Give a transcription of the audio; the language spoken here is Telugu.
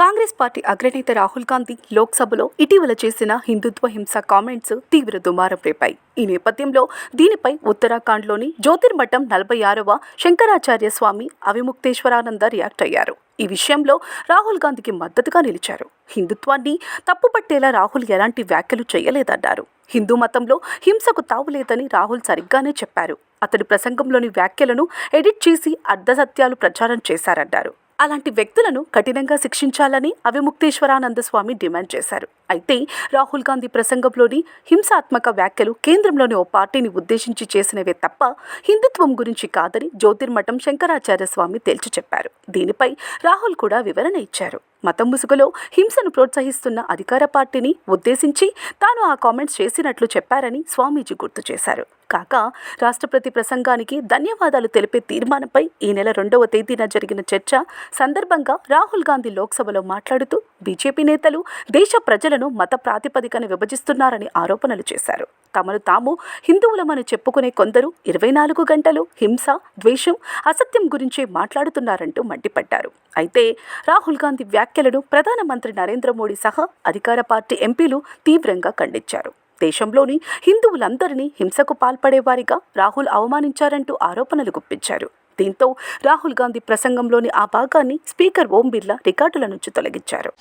కాంగ్రెస్ పార్టీ అగ్రనేత రాహుల్ గాంధీ లోక్సభలో ఇటీవల చేసిన హిందుత్వ హింస కామెంట్స్ తీవ్ర దుమారం రేపాయి. ఈ నేపథ్యంలో దీనిపై ఉత్తరాఖండ్లోని జ్యోతిర్మఠం నలభై ఆరవ శంకరాచార్య స్వామి అవిముక్తేశ్వరానంద రియాక్ట్ అయ్యారు. ఈ విషయంలో రాహుల్ గాంధీకి మద్దతుగా నిలిచారు. హిందుత్వాన్ని తప్పుపట్టేలా రాహుల్ ఎలాంటి వ్యాఖ్యలు చేయలేదన్నారు. హిందూ మతంలో హింసకు తావులేదని రాహుల్ సరిగ్గానే చెప్పారు. అతడి ప్రసంగంలోని వ్యాఖ్యలను ఎడిట్ చేసి అర్ధసత్యాలు ప్రచారం చేశారన్నారు. అలాంటి వ్యక్తులను కఠినంగా శిక్షించాలని అవిముక్తేశ్వరానంద స్వామి డిమాండ్ చేశారు. అయితే రాహుల్ గాంధీ ప్రసంగంలోని హింసాత్మక వ్యాఖ్యలు కేంద్రంలోని ఓ పార్టీని ఉద్దేశించి చేసినవే తప్ప హిందుత్వం గురించి కాదని జ్యోతిర్మఠం శంకరాచార్య స్వామి తేల్చి చెప్పారు. దీనిపై రాహుల్ కూడా వివరణ ఇచ్చారు. మతం ముసుగులో హింసను ప్రోత్సహిస్తున్న అధికార పార్టీని ఉద్దేశించి తాను ఆ కామెంట్స్ చేసినట్లు చెప్పారని స్వామీజీ గుర్తు చేశారు. కాక రాష్ట్రపతి ప్రసంగానికి ధన్యవాదాలు తెలిపే తీర్మానంపై ఈ నెల రెండవ తేదీన జరిగిన చర్చ సందర్భంగా రాహుల్ గాంధీ లోక్సభలో మాట్లాడుతూ బీజేపీ నేతలు దేశ ప్రజలను మత ప్రాతిపదికన విభజిస్తున్నారని ఆరోపణలు చేశారు. తమను తాము హిందువులమని చెప్పుకునే కొందరు ఇరవై నాలుగు గంటలు హింస ద్వేషం అసత్యం గురించే మాట్లాడుతున్నారంటూ మండిపడ్డారు. అయితే రాహుల్ గాంధీ వ్యాఖ్య వ్యాఖ్యలను ప్రధానమంత్రి నరేంద్ర మోడీ సహా అధికార పార్టీ ఎంపీలు తీవ్రంగా ఖండించారు. దేశంలోని హిందువులందరినీ హింసకు పాల్పడేవారిగా రాహుల్ అవమానించారంటూ ఆరోపణలు గుప్పించారు. దీంతో రాహుల్ గాంధీ ప్రసంగంలోని ఆ భాగాన్ని స్పీకర్ ఓం బిర్లా రికార్డుల నుంచి తొలగించారు.